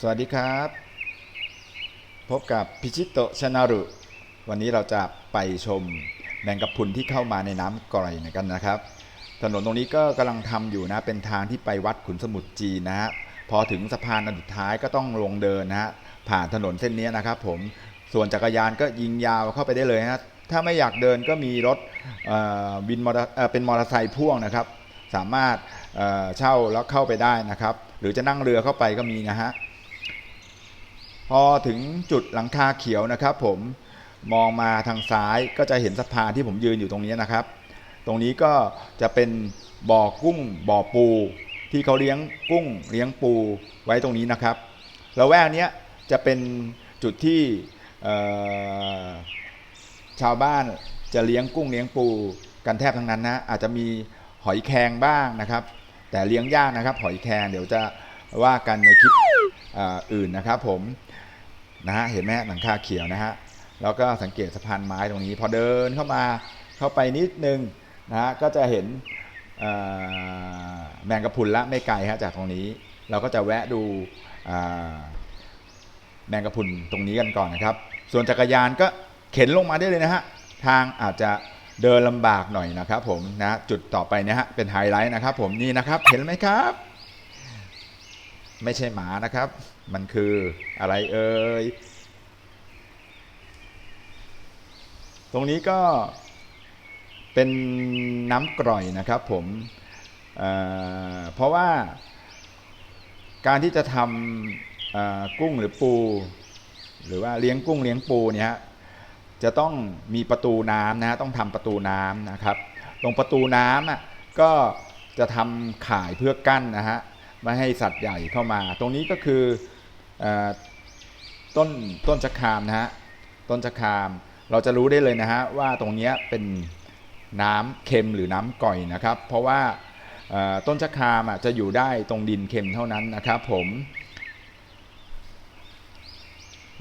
สวัสดีครับ พบกับพิชิตโตชนารุวันนี้เราจะไปชมแมงกะพุนที่เข้ามาในน้ำกร่อยกันนะครับ ถนนตรงนี้ก็กำลังทำอยู่นะเป็นทางที่ไปวัดขุนสมุทรจีนนะฮะพอถึงสะพานอันสุดท้ายก็ต้องลงเดินนะฮะผ่านถนนเส้นนี้นะครับ ผมส่วนจักรยานก็ยิงยาวเข้าไปได้เลยนะถ้าไม่อยากเดินก็มีรถวินมอเตอร์เป็นมอเตอร์ไซค์พ่วงนะครับ สามารถเช่าแล้วเข้าไปได้นะครับ หรือจะนั่งเรือเข้าไปก็มีนะฮะ พอถึงจุดหลังคาเขียวนะครับผมมองมาทางซ้ายก็จะเห็นสะพานที่ผมยืนอยู่ตรงนี้นะครับ ตรงนี้ก็จะเป็นบ่อกุ้งบ่อปู ที่เขาเลี้ยงกุ้งเลี้ยงปูไว้ตรงนี้นะครับแล้วแวกนี้จะเป็นจุดที่ชาวบ้านจะเลี้ยงกุ้งเลี้ยงปูกันแทบทั้งนั้นนะอาจจะมีหอยแครงบ้างนะครับ แต่เลี้ยงยากนะครับ หอยแครงเดี๋ยวจะว่ากันในคลิป อื่นนะครับผมนะฮะเห็นไหมหลังคาเขียวนะฮะแล้วก็สังเกตสะพานไม้ตรงนี้ พอเดินเข้ามาเข้าไปนิดนึงนะฮะก็จะเห็นแมงกะพุนละไม่ไกลฮะจากตรงนี้ เราก็จะแวะดูแมงกะพุนตรงนี้กันก่อนนะครับ ส่วนจักรยานก็เข็นลงมาได้เลยนะฮะทางอาจจะเดินลำบากหน่อยนะครับผมนะจุดต่อไปนะฮะเป็นไฮไลท์นะครับผมนี่นะครับเห็นไหมครับ ไม่ใช่หมานะครับ มันคืออะไรเอ่ย ตรงนี้ก็เป็นน้ำกร่อยนะครับผมเเพราะว่าการที่จะทำกุ้งหรือปู หรือว่าเลี้ยงกุ้งเลี้ยงปูเนี่ยจะต้องมีประตูน้ำนะฮะต้องทำประตูน้ำนะครับ ตรงประตูน้ำอะก็จะทำข่ายเพื่อกั้นนะฮะ ไม่ให้สัตว์ใหญ่เข้ามา ตรงนี้ก็คืออต้นต้นชะครามนะฮะต้นชะครามเราจะรู้ได้เลยนะฮะว่าตรงนี้เป็นน้ำเค็มหรือน้ำก่อยนะครับ เพราะว่าต้นชะครามจะอยู่ได้ตรงดินเค็มเท่านั้นนะครับ ผม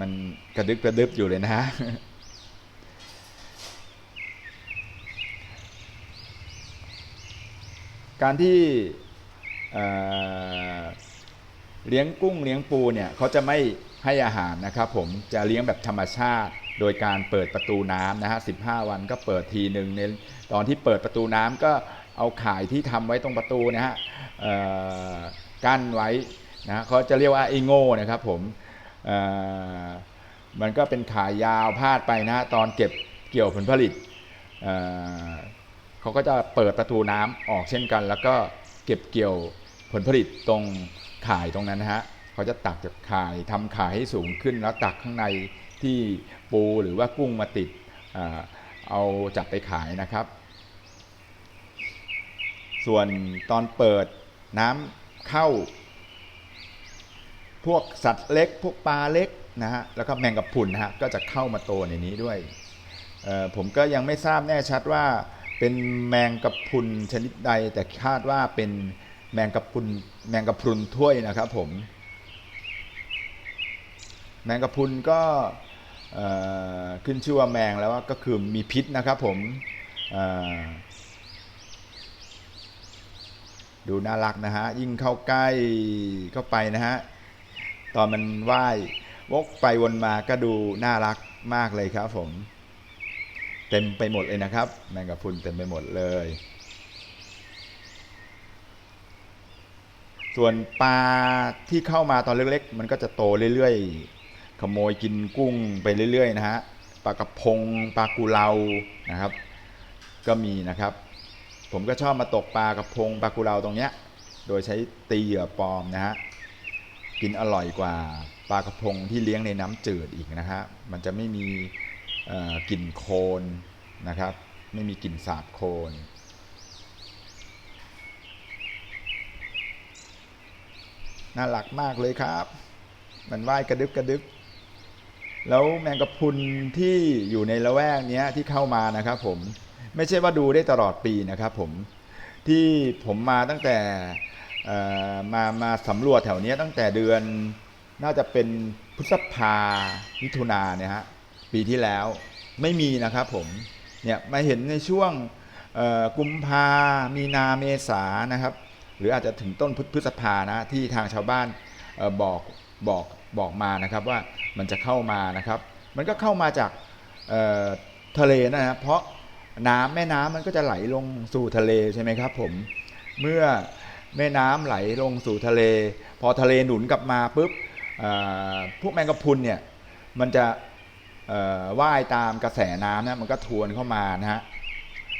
มันกระดึบกระดึบอยู่เลยนะฮะการที่ เเลี้ยงกุ้งเลี้ยงปูเนี่ยเขาจะไม่ให้อาหารนะครับผมจะเลี้ยงแบบธรรมชาติ โดยการเปิดประตูน้ำนะฮะ15วันก็เปิดทีหนึ่งในตอนที่เปิดประตูน้ำก็เอาข่ายที่ทำไว้ตรงประตูนะฮะกั้นไว้นะเขาจะเรียกว่าไอโง่นะครับผมมันก็เป็นขายยาวพาดไปนะฮะตอนเก็บเกี่ยวผลผลิตเเขาก็จะเปิดประตูน้ำออกเช่นกัน แล้วก็ เก็บเกี่ยวผลผลิตตรงข่ายตรงนั้นนะฮะเขาจะตักจากข่ายทำข่ายให้สูงขึ้น แล้วตักข้างในที่ปูหรือว่ากุ้งมาติดเอาจับไปขายนะครับ ส่วนตอนเปิดน้ำเข้า พวกสัตว์เล็ก พวกปลาเล็กนะฮะแล้วก็แมงกะพรุนนะฮะก็จะเข้ามาโตในนี้ด้วยผมก็ยังไม่ทราบแน่ชัดว่า เป็นแมงกะพรุนชนิดใด แต่คาดว่าเป็นแมงกะพรุนแมงกะพรุนถ้วยนะครับผม แมงกะพรุนก็ขึ้นชื่อว่าแมงแล้วก็คือมีพิษนะครับผมดูน่ารักนะฮะยิ่งเข้าใกล้เข้าไปนะฮะตอนมันว่าย วกไปวนมาก็ดูน่ารักมากเลยครับผม เต็มไปหมดเลยนะครับ แมงกะพรุนเต็มไปหมดเลย ส่วนปลาที่เข้ามาตอนเล็กๆ มันก็จะโตเรื่อยๆ ขโมยกินกุ้งไปเรื่อย ๆ นะฮะปลากระพงปลากุเลานะครับ ก็มีนะครับ ผมก็ชอบมาตกปลากระพงปลากุเลาตรงเนี้ย โดยใช้ตีเหยื่อปลอมนะฮะกินอร่อยกว่าปลากระพงที่เลี้ยงในน้ำจืดอีกนะฮะมันจะไม่มี กลิ่นโคลนนะครับ ไม่มีกลิ่นสาบโคลนน่ารักมากเลยครับ มันว่ายกระดึบกระดึบแล้วแมงกะพรุนที่อยู่ในละแวกเนี้ยที่เข้ามานะครับผมไม่ใช่ว่าดูได้ตลอดปีนะครับผมที่ผมมาตั้งแต่มามาสำรวจแถวนี้ตั้งแต่เดือนน่าจะเป็นพฤษภามิถุนาเนี่ยฮะ ปีที่แล้วไม่มีนะครับผมเนี่ยมาเห็นในช่วงกุมภามีนาเมษานะครับ หรืออาจจะถึงต้นพฤษภานะที่ทางชาวบ้านออบอกบอกบอกมานะครับว่ามันจะเข้ามานะครับ มันก็เข้ามาจากทะเลนะครับเพราะน้ำแม่น้ำมันก็จะไหลลงสู่ทะเลใช่ไหมครับผมเมื่อแม่น้ำไหลลงสู่ทะเล พอทะเลหนุนกลับมาปุ๊บพวกแมงกะพรุนเนี่ยมันจะ ว่ายตามกระแสน้ำนะมันก็ทวนเข้ามานะฮะ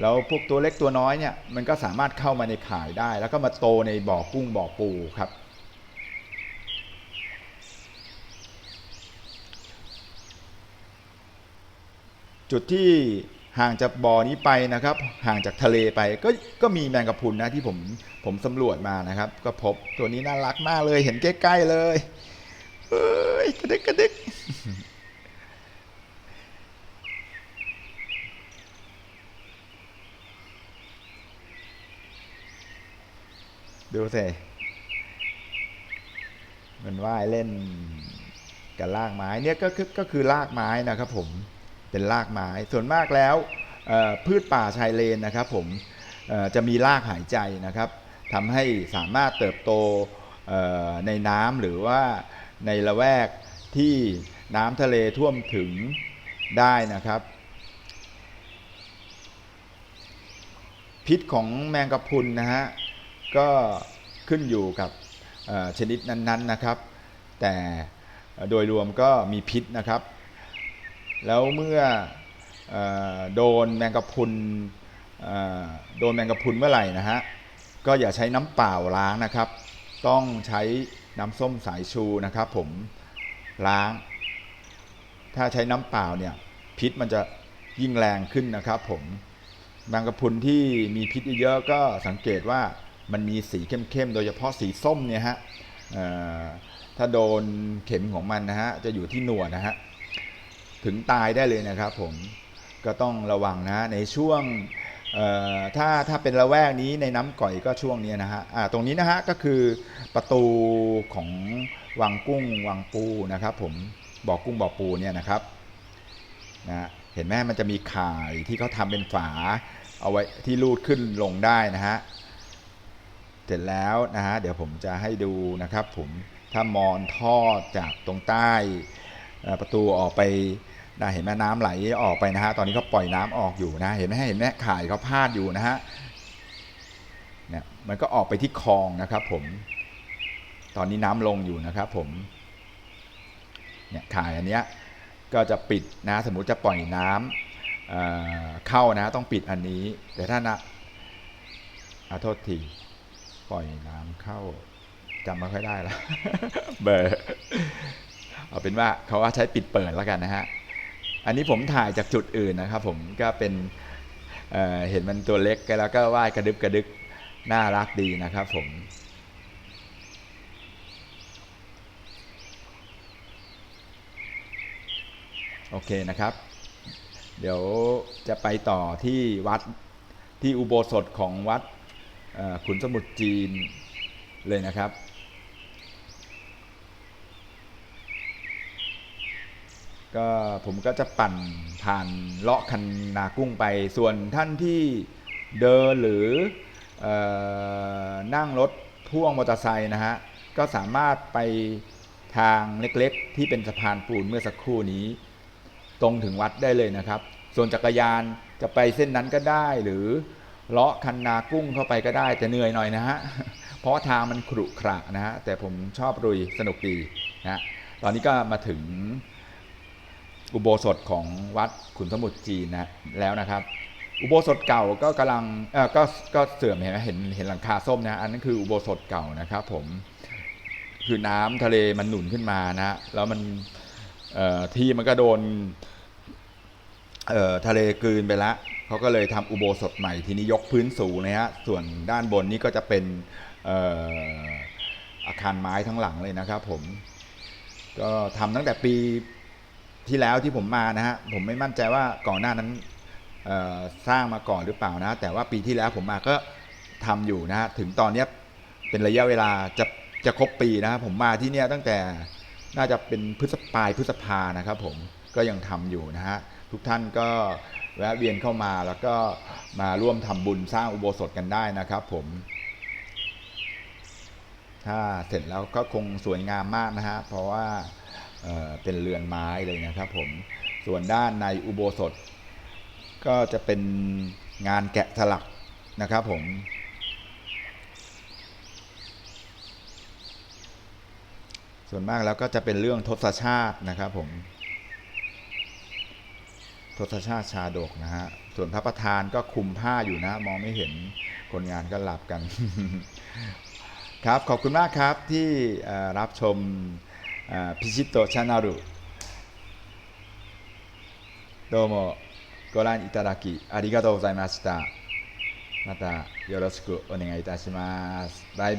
แล้วพวกตัวเล็กตัวน้อยเนี่ยมันก็สามารถเข้ามาในข่ายได้ แล้วก็มาโตในบ่อกุ้งบ่อปูครับ จุดที่ห่างจากบ่อนี้ไปนะครับ ห่างจากทะเลไปก็ก็มีแมงกะพรุนนะที่ผมผมสำรวจมานะครับ ก็พบตัวนี้น่ารักมากเลยเห็นใกล้ๆเลยเอ้ยกระดึกกระดึก ดูสิมันว่ายเล่นกับรากไม้เนี่ยก็คือก็คือรากไม้นะครับผมเป็นรากไม้ส่วนมากแล้วพืชป่าชายเลนนะครับผมจะมีรากหายใจนะครับทำให้สามารถเติบโตในน้ำหรือว่าในละแวกที่น้ำทะเลท่วมถึงได้นะครับ พิษของแมงกะพรุนนะฮะ ก็ขึ้นอยู่กับชนิดนั้นๆนะครับ แต่โดยรวมก็มีพิษนะครับ แล้วเมื่ออโดนแมงกะพรุนโดนแมงกะพรุนเมื่อไหร่นะฮะก็อย่าใช้น้ำเปล่าล้างนะครับ ต้องใช้น้ำส้มสายชูนะครับ ผมล้าง ถ้าใช้น้ำเปล่าเนี่ยพิษมันจะยิ่งแรงขึ้นนะครับ ผมแมงกะพรุนที่มีพิษเยอะๆก็สังเกตว่า มันมีสีเข้มๆ โดยเฉพาะสีส้มเนี่ยฮะถ้าโดนเข็มของมันนะฮะจะอยู่ที่หนวดนะฮะถึงตายได้เลยนะครับผมก็ต้องระวังนะในช่วงถ้าถ้าเป็นละแวกนี้ในน้ำก่อยก็ช่วงนี้นะฮะตรงนี้นะฮะก็คือประตูของวังกุ้งวังปูนะครับ ผมบ่อกุ้งบ่อปูเนี่ยนะครับนะเห็นไหมมันจะมีข่ายที่เขาทำเป็นฝาเอาไว้ที่รูดขึ้นลงได้นะฮะ เสร็จแล้วนะฮะเดี๋ยวผมจะให้ดูนะครับ ผมถ้ามอนท่อจากตรงใต้ประตูออกไปนะเห็นไหมน้ำไหลออกไปนะฮะตอนนี้เขาปล่อยน้ำออกอยู่นะเห็นไหมเห็นไหมข่ายเขาพาดอยู่นะฮะเนี่ยมันก็ออกไปที่คลองนะครับ ผม ตอนนี้น้ำลงอยู่นะครับ ผมเนี่ยข่ายอันเนี้ยก็จะปิดนะสมมุติจะปล่อยน้ำเอ่อเข้านะต้องปิดอันนี้ แต่ถ้านะอโทษที ปล่อยน้ำเข้าจำไม่ค่อยได้แล้วเบอร์เอาเป็นว่าเขาว่าใช้ปิดเปิดแล้วกันนะฮะ อันนี้ผมถ่ายจากจุดอื่นนะครับผมก็เป็นเเห็นมันตัวเล็กแล้วก็ว่ายกระดึบกระดึกน่ารักดีนะครับผมโอเคนะครับ เดี๋ยวจะไปต่อที่วัดที่อุโบสถของวัด ขุนสมุทรจีนเลยนะครับ ก็ผมก็จะปั่นผ่านเลาะคันนากุ้งไป ส่วนท่านที่เดินหรือออนั่งรถพ่วงมอเตอร์ไซค์นะฮะ ก็สามารถไปทางเล็กๆ ที่เป็นสะพานปูนเมื่อสักครู่นี้ ตรงถึงวัดได้เลยนะครับ ส่วนจักรยานจะไปเส้นนั้นก็ได้หรือ เลาะคันนากุ้งเข้าไปก็ได้แต่เหนื่อยหน่อยนะฮะเพราะว่าทางมันขรุขระนะฮะแต่ผมชอบรุยสนุกดีนะตอนนี้ก็มาถึงอุโบสถของวัดขุนสมุทรจีนนะแล้วนะครับ อุโบสถเก่าก็กำลังเออก็ก็เสื่อมเห็นไหมเห็นเห็นหลังคาส้มนะอันนั้นคืออุโบสถเก่านะครับผมคือน้ำทะเลมันหนุนขึ้นมานะแล้วมันที่มันก็โดนทะเลกลืนไปล้ว เขาก็เลยทำอุโบสถใหม่ทีนี้ยกพื้นสูงนะฮะส่วนด้านบนนี้ก็จะเป็นอาคารไม้ทั้งหลังเลยนะครับผมก็ทำตั้งแต่ปีที่แล้วที่ผมมานะฮะผมไม่มั่นใจว่าก่อนหน้านั้นสร้างมาก่อนหรือเปล่านะ แต่ว่าปีที่แล้วผมมาก็ทำอยู่นะฮะถึงตอนนี้เป็นระยะเวลาจะจะครบปีนะผมมาที่เนี่ยตั้งแต่น่าจะเป็นพฤษปลายพฤษภานะครับผมก็ยังทำอยู่นะฮะทุกท่านก็ แวะเวียนเข้ามาแล้วก็มาร่วมทำบุญสร้างอุโบสถกันได้นะครับผม ถ้าเสร็จแล้วก็คงสวยงามมากนะฮะเพราะว่าเเป็นเรือนไม้เลยนะครับผมส่วนด้านในอุโบสถ ก็จะเป็นงานแกะสลักนะครับผมส่วนมากแล้วก็จะเป็นเรื่องทศชาตินะครับผม ทศชาติชาดกนะฮะ ส่วนพระประธานก็คุมผ้าอยู่นะ มองไม่เห็นคนงานก็หลับกัน ครับ ขอบคุณมากครับที่เอ่อรับชมพิชิตโตชานารุどうもご覧いただきありがとうございました。またよろしくお願いいたします。バイバイ